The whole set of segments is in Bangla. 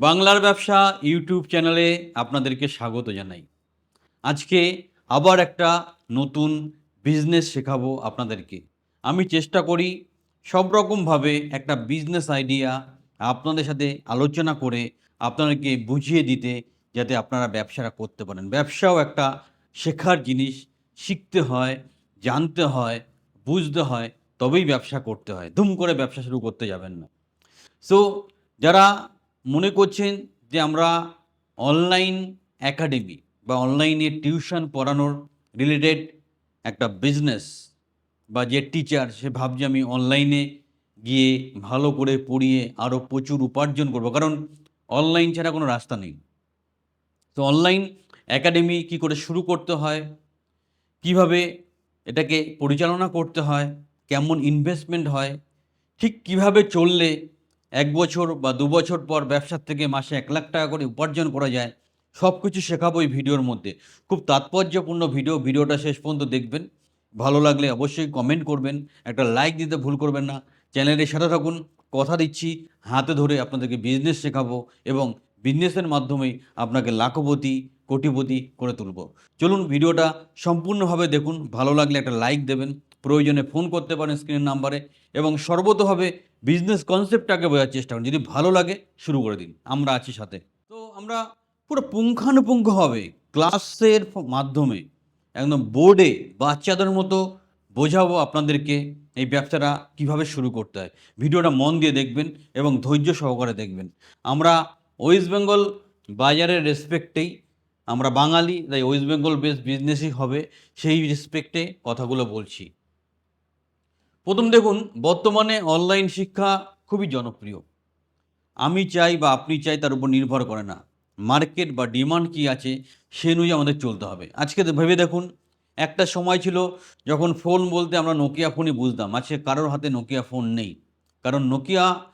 বাংলার ব্যবসা ইউটিউব চ্যানেলে আপনাদেরকে স্বাগত জানাই। আজকে আবার একটা নতুন বিজনেস শেখাবো আপনাদেরকে। আমি চেষ্টা করি সব রকমভাবে একটা বিজনেস আইডিয়া আপনাদের সাথে আলোচনা করে আপনাদেরকে বুঝিয়ে দিতে যাতে আপনারা ব্যবসাটা করতে পারেন। ব্যবসাও একটা শেখার জিনিস, শিখতে হয়, জানতে হয়, বুঝতে হয়, তবেই ব্যবসা করতে হয়। ধুম করে ব্যবসা শুরু করতে যাবেন না। সো যারা মনে করছেন যে আমরা অনলাইন একাডেমি বা অনলাইনে টিউশন পড়ানোর রিলেটেড একটা বিজনেস বা যে টিচার সে ভাবছে আমি অনলাইনে গিয়ে ভালো করে পড়িয়ে আরও প্রচুর উপার্জন করব। কারণ অনলাইন ছাড়া কোনো রাস্তা নেই। তো অনলাইন একাডেমি কি করে শুরু করতে হয়? কীভাবে এটাকে পরিচালনা করতে হয়? কেমন ইনভেস্টমেন্ট হয়? ঠিক কীভাবে চললে এক বছর বা দু বছর পর ব্যবসার থেকে মাসে এক লাখ টাকা করে উপার্জন করা যায়, সব কিছু শেখাবো এই ভিডিওর মধ্যে। খুব তাৎপর্যপূর্ণ ভিডিও, ভিডিওটা শেষ পর্যন্ত দেখবেন। ভালো লাগলে অবশ্যই কমেন্ট করবেন, একটা লাইক দিতে ভুল করবেন না। চ্যানেলের সাথে থাকুন, কথা দিচ্ছি, হাতে ধরে আপনাদেরকে বিজনেস শেখাবো এবং বিজনেসের মাধ্যমেই আপনাকে লাখপতি, কোটিপতি করে তুলব। চলুন ভিডিওটা সম্পূর্ণভাবে দেখুন, ভালো লাগলে একটা লাইক দেবেন, প্রয়োজনে ফোন করতে পারেন স্ক্রিনের নাম্বারে এবং সর্বতভাবে বিজনেস কনসেপ্টটাকে বোঝার চেষ্টা করুন। যদি ভালো লাগে, শুরু করে দিন। আমরা আছি সাথে। তো আমরা পুরো পুঙ্খানুপুঙ্খভাবে ক্লাসের মাধ্যমে একদম বোর্ডে বাচ্চাদের মতো বোঝাবো আপনাদেরকে এই ব্যবসাটা কীভাবে শুরু করতে হয়। ভিডিওটা মন দিয়ে দেখবেন এবং ধৈর্য সহকারে দেখবেন। আমরা ওয়েস্ট বেঙ্গল বাজারের রেসপেক্টেই আমরা বাঙালি, তাই ওয়েস্ট বেঙ্গল বেস বিজনেসই হবে। সেই রেসপেক্টে কথাগুলো বলছি। প্রথম দেখুন, বর্তমানে অনলাইন শিক্ষা খুবই জনপ্রিয়। আমি চাই বা আপনি চাই তার উপর নির্ভর করে না। মার্কেট বা ডিমান্ড কি আছে, সে অনুযায়ী আমাদের চলতে হবে। আজকে ভেবে দেখুন, একটা সময় ছিল যখন ফোন বলতে আমরা নোকিয়া ফোনই বুঝতাম। আজকে কারোর হাতে নোকিয়া ফোন নেই। কারণ নোকিয়া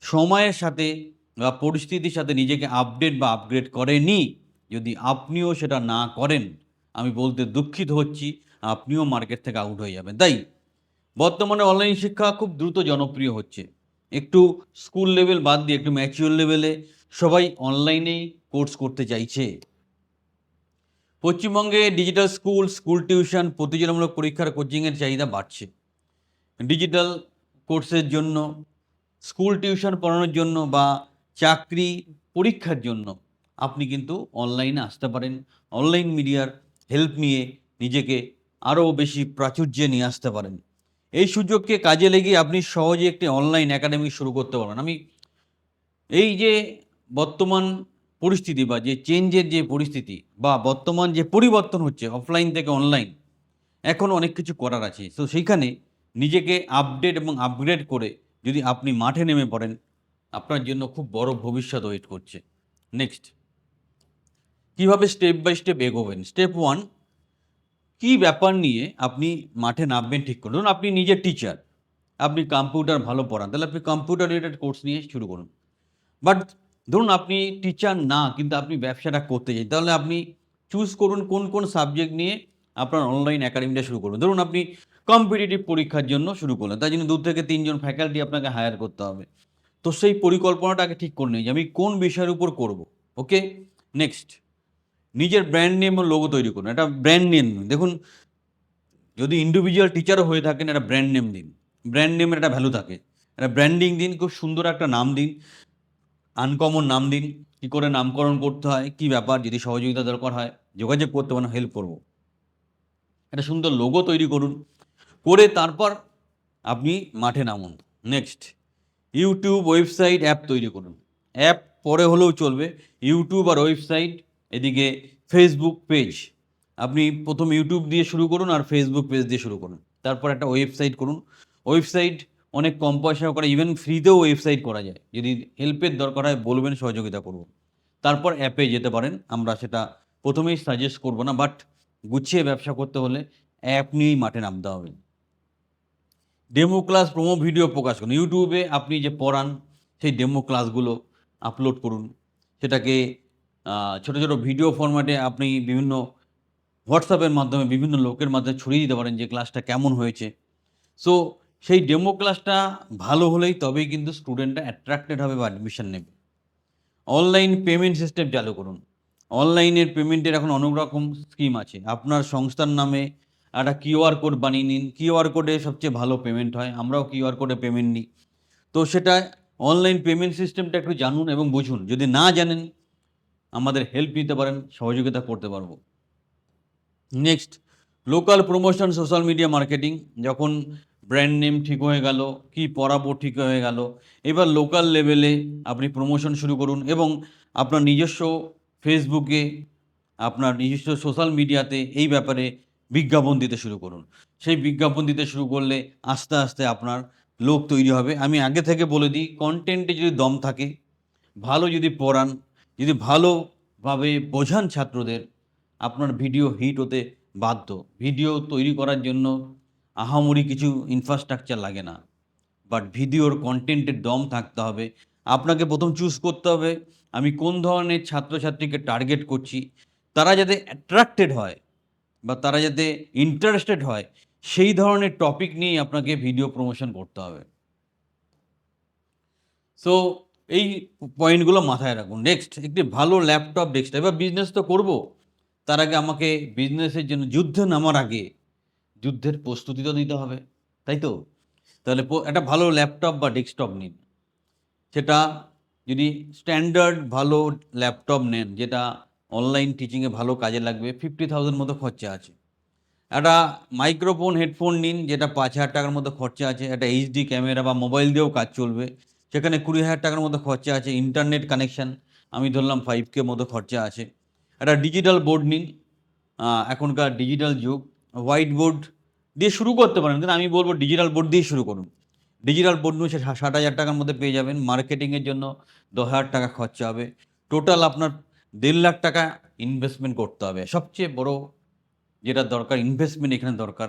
সময়ের সাথে বা পরিস্থিতির সাথে নিজেকে আপডেট বা আপগ্রেড করেনি। যদি আপনিও সেটা না করেন, আমি বলতে দুঃখিত হচ্ছি, আপনিও মার্কেট থেকে আউট হয়ে যাবেন। তাই বর্তমানে অনলাইন শিক্ষা খুব দ্রুত জনপ্রিয় হচ্ছে। একটু স্কুল লেভেল বাদ দিয়ে একটু ম্যাচিওর লেভেলে সবাই অনলাইনেই কোর্স করতে চাইছে। পশ্চিমবঙ্গে ডিজিটাল স্কুল স্কুল টিউশন প্রতিযোগিতামূলক পরীক্ষার কোচিংয়ের চাহিদা বাড়ছে। ডিজিটাল কোর্সের জন্য স্কুল টিউশন পড়ানোর জন্য বা চাকরি পরীক্ষার জন্য আপনি কিন্তু অনলাইনে আসতে পারেন। অনলাইন মিডিয়ার হেল্প নিয়ে নিজেকে আরও বেশি প্রাচুর্যে নিয়ে আসতে পারেন। এই সুযোগকে কাজে লেগে আপনি সহজে একটি অনলাইন একাডেমি শুরু করতে পারবেন। আমি এই যে বর্তমান পরিস্থিতি বা যে চেঞ্জের যে পরিস্থিতি বা বর্তমান যে পরিবর্তন হচ্ছে অফলাইন থেকে অনলাইন এখন অনেক কিছু করার আছে। তো সেইখানে নিজেকে আপডেট এবং আপগ্রেড করে যদি আপনি মাঠে নেমে পড়েন, আপনার জন্য খুব বড় ভবিষ্যৎ ওয়েট করছে। নেক্সট কীভাবে স্টেপ বাই স্টেপ এগোবেন? স্টেপ ওয়ান কী ব্যাপার নিয়ে আপনি মাঠে নামবেন ঠিক করুন? আপনি নিজে টিচার আপনি কম্পিউটার ভালো পড়ান, তাহলে আপনি কম্পিউটার রিলেটেড কোর্স নিয়ে শুরু করুন। বাট ধরুন আপনি টিচার না, কিন্তু আপনি ব্যবসাটা করতে চাই তাহলে আপনি চুজ করুন কোন কোন সাবজেক্ট নিয়ে আপনার অনলাইন একাডেমিটা শুরু করুন। ধরুন আপনি কম্পিটিটিভ পরীক্ষার জন্য শুরু করলেন তাই জন্য দু থেকে তিনজন ফ্যাকাল্টি আপনাকে হায়ার করতে হবে। তো সেই পরিকল্পনাটাকে ঠিক করে নিই যে আমি কোন বিষয়ের উপর করব। ওকে নেক্সট নিজের ব্র্যান্ড নেম ও লোগো তৈরি করুন একটা ব্র্যান্ড নেম দেখুন, যদি ইন্ডিভিজুয়াল টিচারও হয়ে থাকেন একটা ব্র্যান্ড নেম দিন। ব্র্যান্ড নেমের একটা ভ্যালু থাকে। একটা ব্র্যান্ডিং দিন, খুব সুন্দর একটা নাম দিন। আনকমন নাম দিন। কী করে নামকরণ করতে হয়, কী ব্যাপার, যদি সহযোগিতা দরকার হয়, যোগাযোগ করতে পারেন হেল্প করব। একটা সুন্দর লোগো তৈরি করুন। করে তারপর আপনি মাঠে নামুন। নেক্সট ইউটিউব ওয়েবসাইট অ্যাপ তৈরি করুন। অ্যাপ পরে হলেও চলবে। ইউটিউব আর ওয়েবসাইট এদিকে ফেসবুক পেজ আপনি প্রথম ইউটিউব দিয়ে শুরু করুন আর ফেসবুক পেজ দিয়ে শুরু করুন। তারপর একটা ওয়েবসাইট করুন। ওয়েবসাইট অনেক কম পয়সা করে ইভেন ফ্রিতেও ওয়েবসাইট করা যায়। যদি হেল্পের দরকার হয়, বলবেন, সহযোগিতা করব। তারপর অ্যাপে যেতে পারেন, আমরা সেটা প্রথমেই সাজেস্ট করব না বাট গুছিয়ে ব্যবসা করতে হলে অ্যাপ নিয়েই মাঠে নামতে হবে। ডেমো ক্লাস প্রোমো ভিডিও প্রকাশ করুন। ইউটিউবে আপনি যে পড়ান, সেই ডেমো ক্লাসগুলো আপলোড করুন। সেটাকে ছোট ছোট ভিডিও ফরম্যাটে আপনি বিভিন্ন হোয়াটসঅ্যাপের মাধ্যমে বিভিন্ন লোকের মাধ্যমে ছড়িয়ে দিতে পারেন যে ক্লাসটা কেমন হয়েছে। সো সেই ডেমো ক্লাসটা ভালো হলেই তবেই কিন্তু স্টুডেন্টরা অ্যাট্রাক্টেড হবে বা অ্যাডমিশন নেবে। অনলাইন পেমেন্ট সিস্টেম চালু করুন। অনলাইনের পেমেন্টের এখন অনেক রকম স্কিম আছে। আপনার সংস্থার নামে একটা কিউআর কোড বানিয়ে নিন। কিউআর কোডে সবচেয়ে ভালো পেমেন্ট হয়। আমরাও কিউআর কোডে পেমেন্ট নিই। তো সেটা অনলাইন পেমেন্ট সিস্টেমটা একটু জানুন এবং বুঝুন। যদি না জানেন আমাদের হেল্প নিতে পারেন, সহযোগিতা করতে পারব। Next local promotion social media marketing যখন ব্র্যান্ড নেম ঠিক হয়ে গেল, কি পড়াবো ঠিক হয়ে গেল, এবার লোকাল লেভেলে আপনি প্রমোশন শুরু করুন এবং আপনার নিজস্ব ফেসবুকে আপনার নিজস্ব সোশ্যাল মিডিয়াতে এই ব্যাপারে বিজ্ঞাপন দিতে শুরু করুন। সেই বিজ্ঞাপন দিতে শুরু করলে আস্তে আস্তে আপনার লোক তৈরি হবে। আমি আগে থেকে বলে দিই কন্টেন্টে যদি দম থাকে, ভালো যদি পড়ান যদি ভালোভাবে বোঝান ছাত্রদের, আপনার ভিডিও হিট হতে বাধ্য। ভিডিও তৈরি করার জন্য আহামরি কিছু ইনফ্রাস্ট্রাকচার লাগে না। বাট ভিডিওর কন্টেন্টের দম থাকতে হবে। আপনাকে প্রথম চুজ করতে হবে, আমি কোন ধরনের ছাত্রছাত্রীকে টার্গেট করছি, তারা যাতে অ্যাট্রাক্টেড হয় বা তারা যাতে ইন্টারেস্টেড হয়, সেই ধরনের টপিক নিয়েই আপনাকে ভিডিও প্রমোশন করতে হবে। সো এই পয়েন্টগুলো মাথায় রাখুন। নেক্সট একটি ভালো ল্যাপটপ ডেস্কটপ এবার বিজনেস তো করব। তার আগে আমাকে বিজনেসের জন্য যুদ্ধে নামার আগে যুদ্ধের প্রস্তুতি তো নিতে হবে, তাই তো? তাহলে একটা ভালো ল্যাপটপ বা ডেস্কটপ নিন। সেটা যদি স্ট্যান্ডার্ড ভালো ল্যাপটপ নেন, যেটা অনলাইন টিচিংয়ে ভালো কাজে লাগবে ফিফটি থাউজেন্ড মতো খরচা আছে। একটা মাইক্রোফোন হেডফোন নিন, যেটা পাঁচ হাজার টাকার মতো খরচা আছে। একটা এইচডি ক্যামেরা বা মোবাইল দিয়েও কাজ চলবে। সেখানে কুড়ি হাজার টাকার মতো খরচা আছে ইন্টারনেট কানেকশান আমি ধরলাম ফাইভ কে মতো খরচা আছে। একটা ডিজিটাল বোর্ড নিন এখনকার ডিজিটাল যুগ হোয়াইট বোর্ড দিয়ে শুরু করতে পারেন, কিন্তু আমি বলব ডিজিটাল বোর্ড দিয়ে শুরু করুন। ডিজিটাল বোর্ড নিয়ে ষাট হাজার টাকার মধ্যে পেয়ে যাবেন মার্কেটিংয়ের জন্য দশ হাজার টাকা খরচা হবে। টোটাল আপনার দেড় লাখ টাকা ইনভেস্টমেন্ট করতে হবে। সবচেয়ে বড় যেটা দরকার ইনভেস্টমেন্ট এখানে দরকার,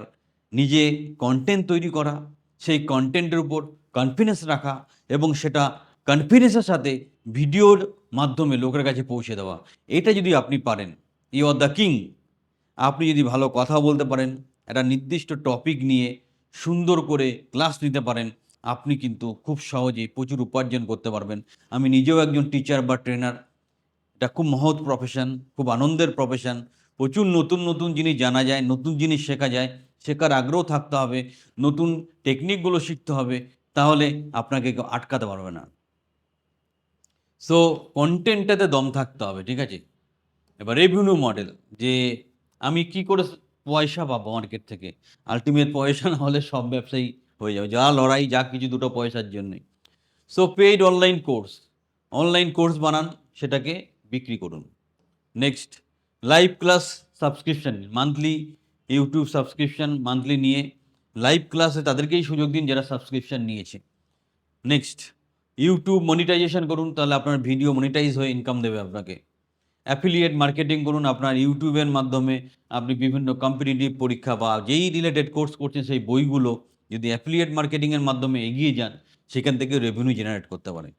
নিজে কন্টেন্ট তৈরি করা সেই কন্টেন্টের উপর কনফিডেন্স রাখা এবং সেটা কনফিডেন্সের সাথে ভিডিওর মাধ্যমে লোকের কাছে পৌঁছে দেওয়া। এটা যদি আপনি পারেন ইউ আর দ্য কিং আপনি যদি ভালো কথা বলতে পারেন, একটা নির্দিষ্ট টপিক নিয়ে সুন্দর করে ক্লাস নিতে পারেন, আপনি কিন্তু খুব সহজেই প্রচুর উপার্জন করতে পারবেন। আমি নিজেও একজন টিচার বা ট্রেনার এটা খুব মহৎ প্রফেশন খুব আনন্দের প্রফেশন প্রচুর নতুন নতুন জিনিস জানা যায়, নতুন জিনিস শেখা যায়, শেখার আগ্রহ থাকতে হবে, নতুন টেকনিকগুলো শিখতে হবে, তাহলে আপনাকে কেউ আটকাতে পারবে না। সো কন্টেন্টটাতে দম থাকতে হবে, ঠিক আছে? এবার রেভিনিউ মডেল যে আমি কি করে পয়সা পাবো মার্কেট থেকে? আলটিমেট পয়সা না হলে সব ব্যবসায়ী হয়ে যাবে, যা লড়াই, যা কিছু, দুটো পয়সার জন্যই। So paid online course online course বানান, সেটাকে বিক্রি করুন। Next live class subscription monthly YouTube subscription monthly নিয়ে লাইভ ক্লাসে তাদেরকেই সুযোগ দিন যারা সাবস্ক্রিপশন নিয়েছে। নেক্সট ইউটিউব মনিটাইজেশন করুন, তাহলে আপনার ভিডিও মনিটাইজ হয়ে ইনকাম দেবে আপনাকে। অ্যাফিলিয়েট মার্কেটিং করুন, আপনার ইউটিউবের মাধ্যমে আপনি বিভিন্ন কম্পিটিটিভ পরীক্ষা বা যেই রিলেটেড কোর্স করছেন সেই বইগুলো যদি অ্যাফিলিয়েট মার্কেটিংয়ের মাধ্যমে এগিয়ে যান, সেখান থেকে রেভিনিউ জেনারেট করতে পারেন।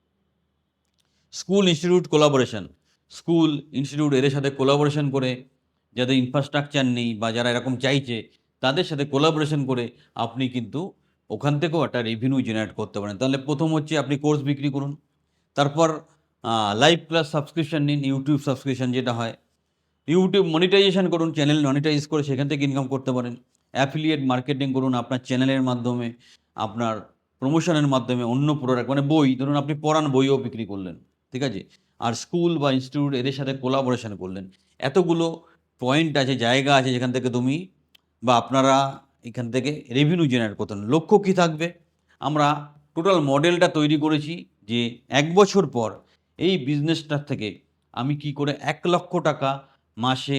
School institute collaboration school institute এদের সাথে কোলাবোরেশন করে, যাদের ইনফ্রাস্ট্রাকচার নেই বা যারা এরকম চাইছে, তাদের সাথে কোলাবোরেশন করে আপনি কিন্তু ওখান থেকেও একটা রেভিনিউ জেনারেট করতে পারেন। তাহলে প্রথম হচ্ছে আপনি কোর্স বিক্রি করুন, তারপর লাইভ ক্লাস সাবস্ক্রিপশন নিন ইউটিউব সাবস্ক্রিপশন যেটা হয়। ইউটিউব মনিটাইজেশন করুন চ্যানেল মনিটাইজ করে সেখান থেকে ইনকাম করতে পারেন। অ্যাফিলিয়েট মার্কেটিং করুন আপনার চ্যানেলের মাধ্যমে, আপনার প্রমোশনের মাধ্যমে অন্য প্রোডাক্ট মানে বই, ধরুন আপনি পড়ান, বইও বিক্রি করলেন, ঠিক আছে? আর স্কুল বা ইনস্টিটিউট এদের সাথে কোলাবোরেশন করলেন। এতগুলো পয়েন্ট আছে, জায়গা আছে যেখান থেকে তুমি বা আপনারা এখান থেকে রেভিনিউ জেনারেট করতেন লক্ষ্য কী থাকবে? আমরা টোটাল মডেলটা তৈরি করেছি যে এক বছর পর এই বিজনেসটার থেকে আমি কি করে এক লক্ষ টাকা মাসে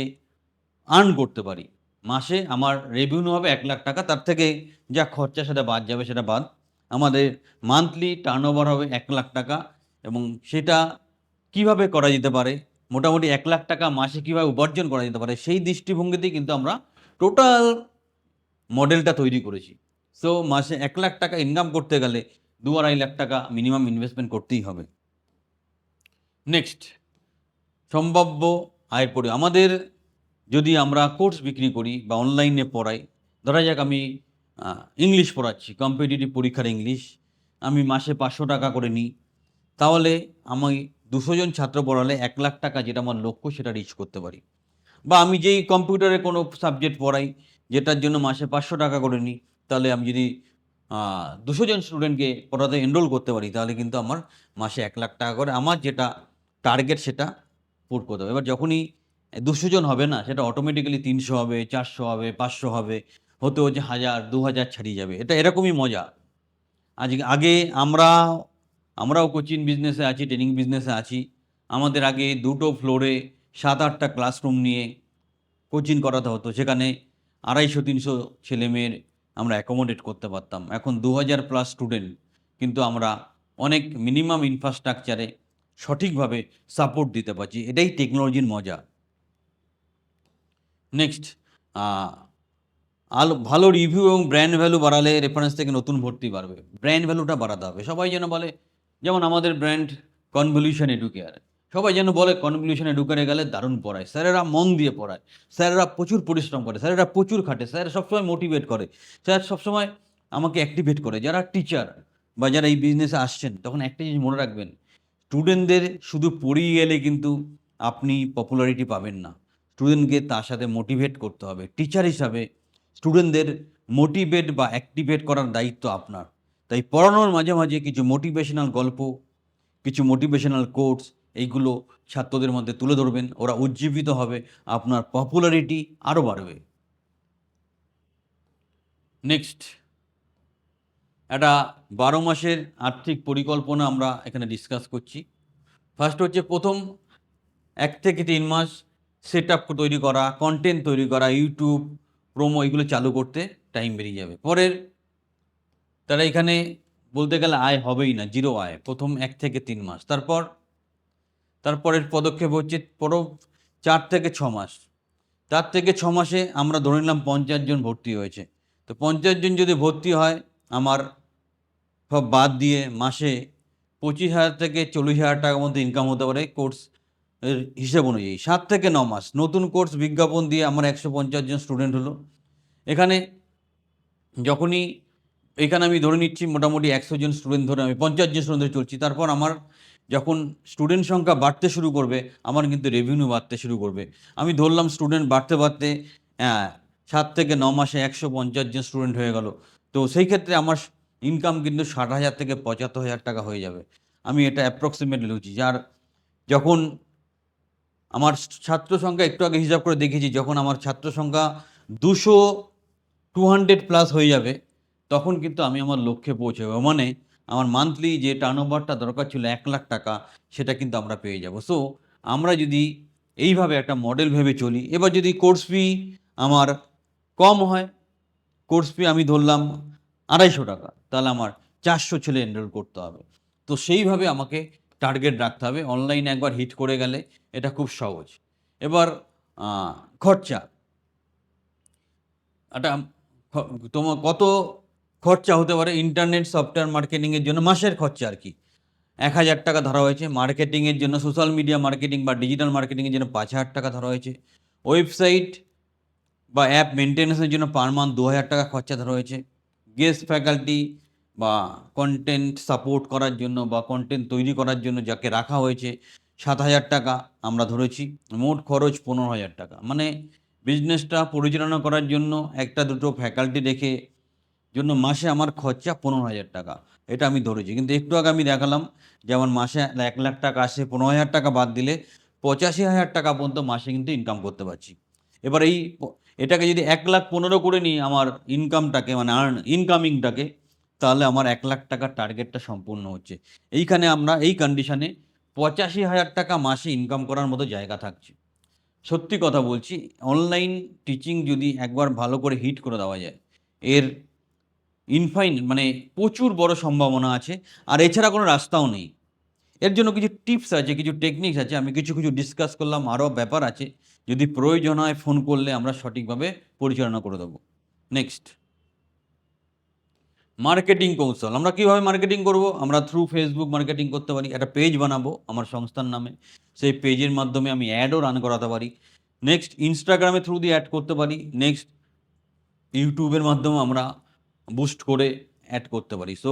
আর্ন করতে পারি। মাসে আমার রেভিনিউ হবে এক লাখ টাকা, তার থেকে যা খরচা সেটা বাদ যাবে, সেটা বাদ। আমাদের মান্থলি টার্ন হবে এক লাখ টাকা এবং সেটা কীভাবে করা যেতে পারে? মোটামুটি এক লাখ টাকা মাসে কীভাবে উপার্জন করা যেতে পারে? সেই দৃষ্টিভঙ্গিতেই কিন্তু আমরা টোটাল মডেলটা তৈরি করেছি। সো মাসে এক লাখ টাকা ইনকাম করতে গেলে দু আড়াই লাখ টাকা মিনিমাম ইনভেস্টমেন্ট করতেই হবে। নেক্সট সম্ভাব্য আয়ের পরি আমাদের যদি আমরা কোর্স বিক্রি করি বা অনলাইনে পড়াই, ধরা যাক আমি ইংলিশ পড়াচ্ছি কম্পিটিটিভ পরীক্ষার ইংলিশ আমি মাসে পাঁচশো টাকা করে নিই, তাহলে আমি দুশো জন ছাত্র পড়ালে এক লাখ টাকা যেটা আমার লক্ষ্য সেটা রিচ করতে পারি। বা আমি যেই কম্পিউটারে কোনো সাবজেক্ট পড়াই, যেটার জন্য মাসে পাঁচশো টাকা করে নিই, তাহলে আমি যদি দুশো জন স্টুডেন্টকে পড়াতে এনরোল করতে পারি, তাহলে কিন্তু আমার মাসে এক লাখ টাকা করে আমার যেটা টার্গেট সেটা পুট করতে হবে। এবার যখনই দুশো জন হবে না, সেটা অটোমেটিক্যালি তিনশো হবে, চারশো হবে, পাঁচশো হবে হতে হচ্ছে হাজার, দু হাজার ছাড়িয়ে যাবে। এটা এরকমই মজা। আজকে আগে আমরা আমরাও কোচিং বিজনেসে আছি ট্রেনিং বিজনেসে আছি। আমাদের আগে দুটো ফ্লোরে সাত, আটটা ক্লাসরুম নিয়ে কোচিং করাতে হতো, সেখানে আড়াইশো, তিনশো ছেলেমেয়ের আমরা অ্যাকোমোডেট করতে পারতাম। এখন দু হাজার প্লাস স্টুডেন্ট কিন্তু আমরা অনেক মিনিমাম ইনফ্রাস্ট্রাকচারে সঠিকভাবে সাপোর্ট দিতে পারছি। এটাই টেকনোলজির মজা। নেক্সট আলো, ভালো রিভিউ এবং ব্র্যান্ড ভ্যালু বাড়ালে রেফারেন্স থেকে নতুন ভর্তি বাড়বে। ব্র্যান্ড ভ্যালুটা বাড়াতে হবে। সবাই যেন বলে যেমন আমাদের ব্র্যান্ড কনভলিউশন এডুকেয়ার সবাই যেন বলে কনভলিউশন এডুকেয়ারে গেলে দারুণ পড়ায়। স্যারেরা মন দিয়ে পড়ায়। স্যারেরা প্রচুর পরিশ্রম করে। স্যারেরা প্রচুর খাটে। স্যার সবসময় মোটিভেট করে। স্যার সবসময় আমাকে অ্যাক্টিভেট করে। যারা টিচার বা যারা এই বিজনেসে আসছেন, তখন একটা জিনিস মনে রাখবেন। স্টুডেন্টদের শুধু পড়িয়ে গেলে কিন্তু আপনি পপুলারিটি পাবেন না। স্টুডেন্টকে তার সাথে মোটিভেট করতে হবে। টিচার হিসাবে স্টুডেন্টদের মোটিভেট বা অ্যাক্টিভেট করার দায়িত্ব আপনার। তাই পড়ানোর মাঝে মাঝে কিছু মোটিভেশনাল গল্প, কিছু মোটিভেশনাল কোর্স এইগুলো ছাত্রদের মধ্যে তুলে ধরবেন। ওরা উজ্জীবিত হবে, আপনার পপুলারিটি আরও বাড়বে। নেক্সট একটা বারো মাসের আর্থিক পরিকল্পনা আমরা এখানে ডিসকাস করছি। ফার্স্ট হচ্ছে প্রথম এক থেকে তিন মাস সেট আপ তৈরি করা কন্টেন্ট তৈরি করা ইউটিউব প্রোমো এগুলো চালু করতে টাইম বেরিয়ে যাবে। পরের তারা এখানে বলতে গেলে আয় হবেই না, জিরো আয়, প্রথম এক থেকে তিন মাস। তারপর, তারপরের পদক্ষেপ হচ্ছে পর চার থেকে ছ মাস। চার থেকে ছ মাসে আমরা ধরে নিলাম পঞ্চাশ জন ভর্তি হয়েছে। তো পঞ্চাশ জন যদি ভর্তি হয়, আমার সব বাদ দিয়ে মাসে পঁচিশ হাজার থেকে চল্লিশ হাজার টাকার মধ্যে ইনকাম হতে পারে কোর্স হিসেব অনুযায়ী। সাত থেকে ন মাস, নতুন কোর্স বিজ্ঞাপন দিয়ে আমার একশো পঞ্চাশ জন স্টুডেন্ট হলো। এখানে যখনই এখানে আমি ধরে নিচ্ছি মোটামুটি একশো জন স্টুডেন্ট ধরে আমি পঞ্চাশ জন স্টুডেন্ট ধরে চলছি। তারপর আমার যখন স্টুডেন্ট সংখ্যা বাড়তে শুরু করবে আমার কিন্তু রেভিনিউ বাড়তে শুরু করবে। আমি ধরলাম স্টুডেন্ট বাড়তে বাড়তে হ্যাঁ, সাত থেকে ন মাসে একশো পঞ্চাশ জন স্টুডেন্ট হয়ে গেল। তো সেই ক্ষেত্রে আমার ইনকাম কিন্তু ষাট হাজার থেকে পঁচাত্তর হাজার টাকা হয়ে যাবে। আমি এটা অ্যাপ্রক্সিমেটলি বলছি যার যখন আমার ছাত্র সংখ্যা একটু আগে হিসাব করে দেখেছি যখন আমার ছাত্র সংখ্যা দুশো টু হান্ড্রেড প্লাস হয়ে যাবে তখন কিন্তু আমি আমার লক্ষ্যে পৌঁছাবো। মানে আমার মান্থলি যে টার্ন ওভারটা দরকার ছিল এক লাখ টাকা, সেটা কিন্তু আমরা পেয়ে যাব। সো আমরা যদি এইভাবে একটা মডেল ভেবে চলি, এবার যদি কোর্স ফি আমার কম হয় কোর্স ফি আমি ধরলাম আড়াইশো টাকা, তাহলে আমার চারশো ছেলে এনরোল করতে হবে। তো সেইভাবে আমাকে টার্গেট রাখতে হবে। অনলাইনে একবার হিট করে গেলে এটা খুব সহজ। এবার খরচা। একটা তোমার কত খরচা হতে পারে ইন্টারনেট সফটওয়্যার মার্কেটিংয়ের জন্য মাসের খরচা আর কি। এক হাজার টাকা ধরা হয়েছে। মার্কেটিংয়ের জন্য সোশ্যাল মিডিয়া মার্কেটিং বা ডিজিটাল মার্কেটিংয়ের জন্য পাঁচ হাজার টাকা ধরা হয়েছে। ওয়েবসাইট বা অ্যাপ মেনটেন্যান্সের জন্য পার মান্থ দু হাজার টাকা খরচা ধরা হয়েছে। গেস্ট ফ্যাকাল্টি বা কন্টেন্ট সাপোর্ট করার জন্য বা কন্টেন্ট তৈরি করার জন্য যাকে রাখা হয়েছে, সাত হাজার টাকা আমরা ধরেছি। মোট খরচ পনেরো হাজার টাকা। মানে বিজনেসটা পরিচালনা করার জন্য একটা দুটো ফ্যাকাল্টি রেখে জন্য মাসে আমার খরচা পনেরো হাজার টাকা। এটা আমি ধরেছি। কিন্তু একটু আগে আমি দেখালাম, যেমন মাসে এক লাখ টাকা আসে, পনেরো হাজার টাকা বাদ দিলে পঁচাশি হাজার টাকা পর্যন্ত মাসে কিন্তু ইনকাম করতে পারছি। এবার এই এটাকে যদি এক লাখ পনেরো করে নিই আমার ইনকামটাকে মানে আর্ন ইনকামিংটাকে তাহলে আমার এক লাখ টাকার টার্গেটটা সম্পূর্ণ হচ্ছে। এইখানে আমরা এই কন্ডিশনে পঁচাশি হাজার টাকা মাসে ইনকাম করার মতো জায়গা থাকছে। সত্যি কথা বলছি অনলাইন টিচিং যদি একবার ভালো করে হিট করে দেওয়া যায়, এর ইনফাইন মানে প্রচুর বড় সম্ভাবনা আছে, আর এছাড়া কোনো রাস্তাও নেই। এর জন্য কিছু টিপস আছে, কিছু টেকনিক্স আছে, আমি কিছু কিছু ডিসকাস করলাম, আরও ব্যাপার আছে, যদি প্রয়োজন হয় ফোন করলে আমরা সঠিকভাবে পরিচালনা করে দেবো। নেক্সট মার্কেটিং কৌশল, আমরা কীভাবে মার্কেটিং করব? আমরা থ্রু ফেসবুক মার্কেটিং করতে পারি, একটা পেজ বানাবো আমার সংস্থার নামে, সেই পেজের মাধ্যমে আমি অ্যাডও রান করাতে পারি। নেক্সট ইনস্টাগ্রামে থ্রু দিয়ে অ্যাড করতে পারি। নেক্সট ইউটিউবের মাধ্যমে আমরা বুস্ট করে অ্যাড করতে পারি। সো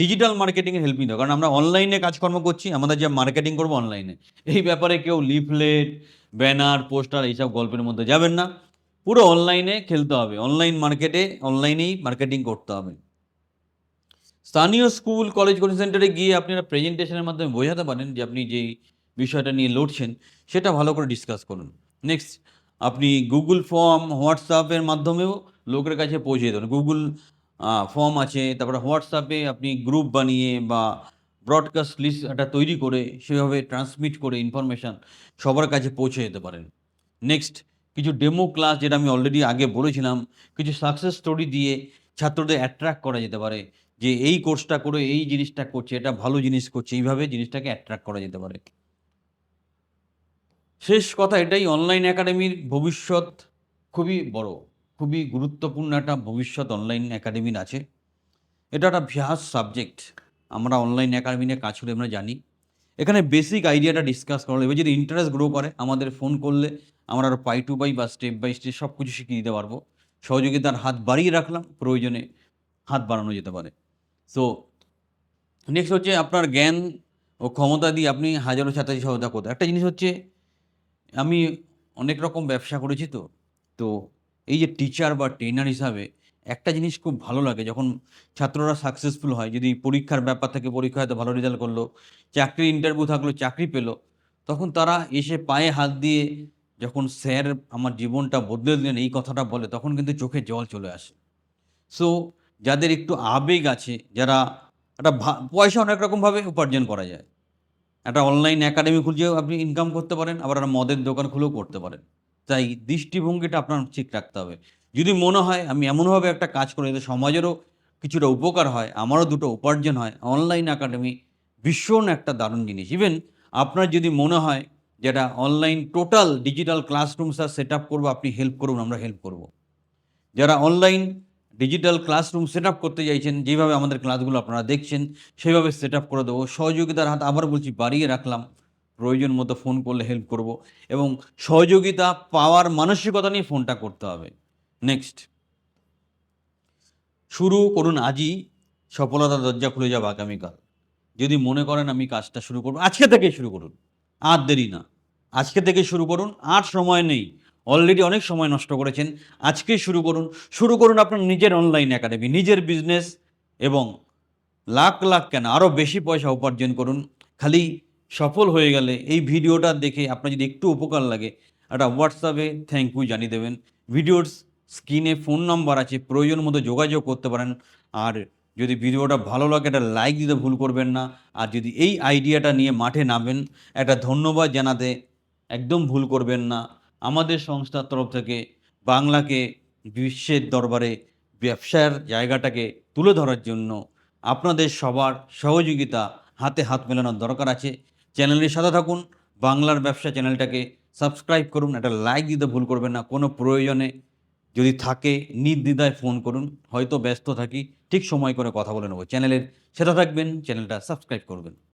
ডিজিটাল মার্কেটিংয়ের হেল্প নিতে কারণ আমরা অনলাইনে কাজকর্ম করছি, আমাদের যে মার্কেটিং করব অনলাইনে এই ব্যাপারে কেউ লিফলেট ব্যানার পোস্টার এইসব গল্পের মধ্যে যাবেন না। পুরো অনলাইনে খেলতে হবে। অনলাইন মার্কেটে অনলাইনেই মার্কেটিং করতে হবে। স্থানীয় স্কুল কলেজ কোচিং সেন্টারে গিয়ে আপনারা প্রেজেন্টেশনের মাধ্যমে বোঝাতে পারেন যে আপনি যেই বিষয়টা নিয়ে লড়ছেন, সেটা ভালো করে ডিসকাস করুন। নেক্সট আপনি গুগল ফর্ম হোয়াটসঅ্যাপের মাধ্যমেও লোকের কাছে পৌঁছে দেবেন গুগল ফর্ম আছে, তারপরে হোয়াটসঅ্যাপে আপনি গ্রুপ বানিয়ে বা ব্রডকাস্ট লিস্ট একটা তৈরি করে সেভাবে ট্রান্সমিট করে ইনফরমেশান সবার কাছে পৌঁছে যেতে পারেন। নেক্সট কিছু ডেমো ক্লাস যেটা আমি অলরেডি আগে বলেছিলাম, কিছু সাকসেস স্টোরি দিয়ে ছাত্রদের অ্যাট্রাক্ট করা যেতে পারে, যে এই কোর্সটা করে, এই জিনিসটা করছে, এটা ভালো জিনিস করছে, এইভাবে জিনিসটাকে অ্যাট্রাক্ট করা যেতে পারে। শেষ কথা, এটাই অনলাইন একাডেমির ভবিষ্যৎ খুবই বড়। খুবই গুরুত্বপূর্ণ একটা ভবিষ্যৎ অনলাইন একাডেমির আছে। এটা একটা ভ্যাস সাবজেক্ট আমরা অনলাইন একাডেমি নিয়ে কাজ করে আমরা জানি। এখানে বেসিক আইডিয়াটা ডিসকাস করা। এবার যদি ইন্টারেস্ট গ্রো করে, আমাদের ফোন করলে আমরা আরও পাই টু পাই বা স্টেপ বাই স্টেপ সব কিছু শিখিয়ে দিতে পারব। সহযোগিতার হাত বাড়িয়ে রাখলাম, প্রয়োজনে হাত বাড়ানো যেতে পারে। সো নেক্সট হচ্ছে আপনার জ্ঞান ও ক্ষমতা দিয়ে আপনি হাজারো ছাত্রী সহায়তা করতে। একটা জিনিস হচ্ছে, আমি অনেক রকম ব্যবসা করেছি তো। তো এই যে টিচার বা ট্রেনার হিসাবে একটা জিনিস খুব ভালো লাগে যখন ছাত্ররা সাকসেসফুল হয়। যদি পরীক্ষার ব্যাপার থেকে পরীক্ষা হয়তো ভালো রেজাল্ট করল চাকরির ইন্টারভিউ থাকল, চাকরি পেল, তখন তারা এসে পায়ে হাত দিয়ে যখন স্যার আমার জীবনটা বদলে দিলেন, এই কথাটা বলে, তখন কিন্তু চোখে জল চলে আসে। সো যাদের একটু আবেগ আছে, যারা একটা পয়সা অনেক রকমভাবে উপার্জন করা যায়। একটা অনলাইন একাডেমি খুলছেও আপনি ইনকাম করতে পারেন, আবার একটা মদের দোকান খুলেও করতে পারেন। তাই দৃষ্টিভঙ্গিটা আপনার ঠিক রাখতে হবে। যদি মনে হয় আমি এমনভাবে একটা কাজ করে যাতে সমাজেরও কিছুটা উপকার হয়, আমারও দুটো উপার্জন হয়, অনলাইন একাডেমি ভীষণ একটা দারুণ জিনিস। ইভেন আপনার যদি মনে হয় যেটা online total digital classroom sir set up করব, আপনি হেল্প করুন, আমরা হেল্প করব। যারা online digital classroom set up করতে চাইছেন, যেভাবে আমাদের ক্লাসগুলো আপনারা দেখছেন, সেভাবে সেট আপ করে দেবো। সহযোগিতার হাত আবার বলছি বাড়িয়ে রাখলাম। প্রয়োজন মতো ফোন করলে হেল্প করব এবং সহযোগিতা পাওয়ার মানসিকতা নিয়ে ফোনটা করতে হবে। নেক্সট শুরু করুন আজই সফলতা দরজা খুলে যাবে আগামীকাল। যদি মনে করেন আমি কাজটা শুরু করব, আজকে থেকে শুরু করুন। আর দেরি না। আজকে থেকে শুরু করুন, আর সময় নেই। অলরেডি অনেক সময় নষ্ট করেছেন আজকেই শুরু করুন। শুরু করুন আপনার নিজের অনলাইন একাডেমি নিজের বিজনেস এবং লাখ লাখ কেন আরও বেশি পয়সা উপার্জন করুন। খালি সফল হয়ে গেলে এই ভিডিওটা দেখে আপনার যদি একটু উপকার লাগে, একটা হোয়াটসঅ্যাপে থ্যাংক ইউ জানিয়ে দেবেন। ভিডিওর স্ক্রিনে ফোন নাম্বার আছে, প্রয়োজন মতো যোগাযোগ করতে পারেন। আর যদি ভিডিওটা ভালো লাগে, একটা লাইক দিতে ভুল করবেন না। আর যদি এই আইডিয়াটা নিয়ে মাঠে নামেন, একটা ধন্যবাদ জানাতে একদম ভুল করবেন না। আমাদের সংস্থার তরফ থেকে বাংলাকে বিশ্বের দরবারে ব্যবসার জায়গাটাকে তুলে ধরার জন্য আপনাদের সবার সহযোগিতা হাতে হাত মেলানোর দরকার আছে। চ্যানেলের সাথে থাকুন, বাংলার ব্যবসা চ্যানেলটাকে সাবস্ক্রাইব করুন, একটা লাইক দিতে ভুল করবেন না, কোনো প্রয়োজনে যদি থাকে, নির্দ্বিধায় ফোন করুন, হয়তো ব্যস্ত থাকি, ঠিক সময় করে কথা বলে নেব। চ্যানেলের সেটা থাকবেন, চ্যানেলটা সাবস্ক্রাইব করবেন।